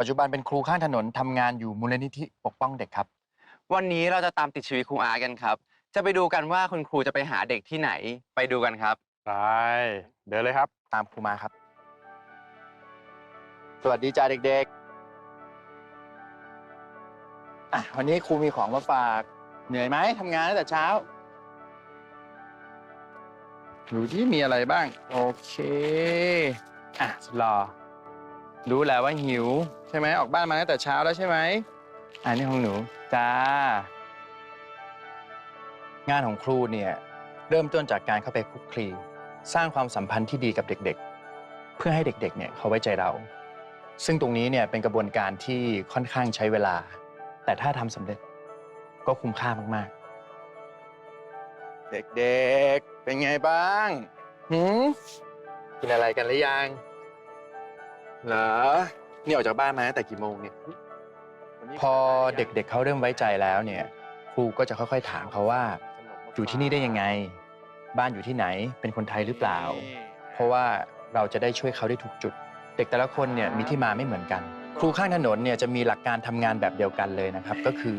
ปัจจุบันเป็นครูข้างถนนทำงานอยู่มูลนิธิปกป้องเด็กครับ วันนี้เราจะตามติดชีวิตครูอาร์ตกันครับ จะไปดูกันว่าคุณครูจะไปหาเด็กที่ไหนไปดูกันครับ ไปเดินเลยครับ ตามครูมาครับ สวัสดีจ้าเด็กๆอะวันนี้ครูมีของมาฝาก เหนื่อยไหมทำงานตั้งแต่เช้า ดูที่มีอะไรบ้าง โอเค อะสุดรอ รู้แล้วว่าหิว ใช่ไหมออกบ้านมาตั้งแต่เช้าแล้วใช่ไหมอันนี้ของหนูจ้า งานของครูเนี่ยเริ่มต้นจากการเข้าไปคลุกคลี สร้างความสัมพันธ์ที่ดีกับเด็กๆ เพื่อให้เด็กๆเนี่ยเขาไว้ใจเรา ซึ่งตรงนี้เนี่ยเป็นกระบวนการที่ค่อนข้างใช้เวลา แต่ถ้าทำสำเร็จก็คุ้มค่ามากๆ เด็กๆ เป็นไงบ้างหืมกินอะไรกันหรือยัง เหรอนี่ออกจากบ้านมาตั้งแต่กี่โมงเนี่ยพอเด็กๆเเขาเริ่มไว้ใจแล้วเนี่ย ครูก็จะค่อยๆถามเขาว่าอยู่ที่นี่ได้ยังไง บ้านอยู่ที่ไหนเป็นคนไทยหรือเปล่า เพราะว่าเราจะได้ช่วยเขาได้ถูกจุด เด็กแต่ละคนเนี่ยมีที่มาไม่เหมือนกัน ครูข้างถนนเนี่ยจะมีหลักการทำงานแบบเดียวกันเลยนะครับ ก็คือ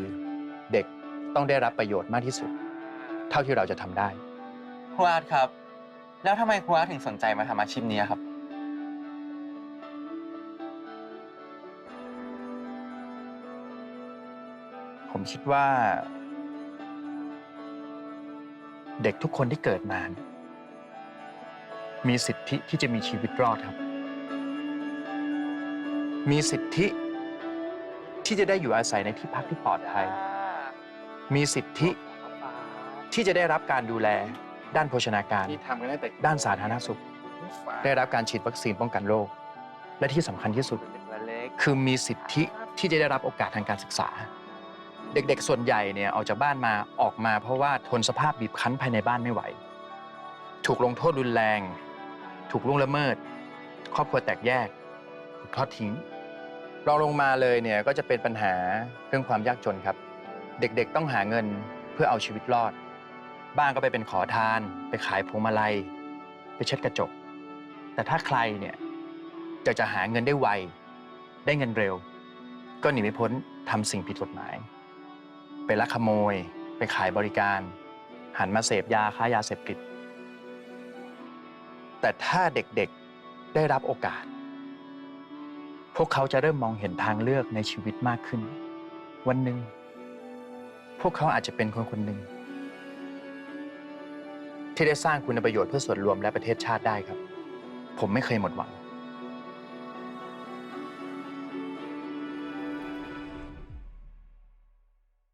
เด็กต้องได้รับประโยชน์มากที่สุด เท่าที่เราจะทำได้ครูอาร์ตครับ แล้วทำไมครูอาร์ตถึงสนใจมาทำอาชีพนี้ครับ ผมคิดว่า เด็กทุกคนที่เกิดมา มีสิทธิที่จะมีชีวิตรอดครับ มีสิทธิที่จะได้อยู่อาศัยในที่พักที่ปลอดภัย มีสิทธิที่จะได้รับการดูแลด้านโภชนาการนี่ทำกันตั้งแต่ด้านสาธารณสุข ได้รับการฉีดวัคซีนป้องกันโรค และที่สำคัญที่สุด คือมีสิทธิที่จะได้รับโอกาสทางการศึกษา เด็กๆ ส่วนใหญ่เนี่ยออกจากบ้านมาออกมาเพราะว่าทนสภาพบีบคั้นภายในบ้านไม่ไหว ถูกลงโทษรุนแรง ถูกล่วงละเมิด ครอบครัวแตกแยกถูกทอดทิ้งรองลงมาเลยเนี่ยก็จะเป็นปัญหาเรื่องความยากจนครับ เด็กๆ ต้องหาเงินเพื่อเอาชีวิตรอด บ้างก็ไปเป็นขอทาน ไปขายพวงมาลัย ไปเช็ดกระจก แต่ถ้าใครเนี่ยจะจะหาเงินได้ไว ได้เงินเร็ว ก็หนีไม่พ้นทำสิ่งผิดกฎหมาย ลักขโมย ไปขายบริการ หันมาเสพยาค้ายาเสพติด แต่ถ้าเด็กๆได้รับโอกาส พวกเขาจะเริ่มมองเห็นทางเลือกในชีวิตมากขึ้น วันหนึ่ง พวกเขาอาจจะเป็นคนคนหนึ่ง ที่ได้สร้างคุณประโยชน์เพื่อส่วนรวมและประเทศชาติได้ครับ ผมไม่เคยหมดหวัง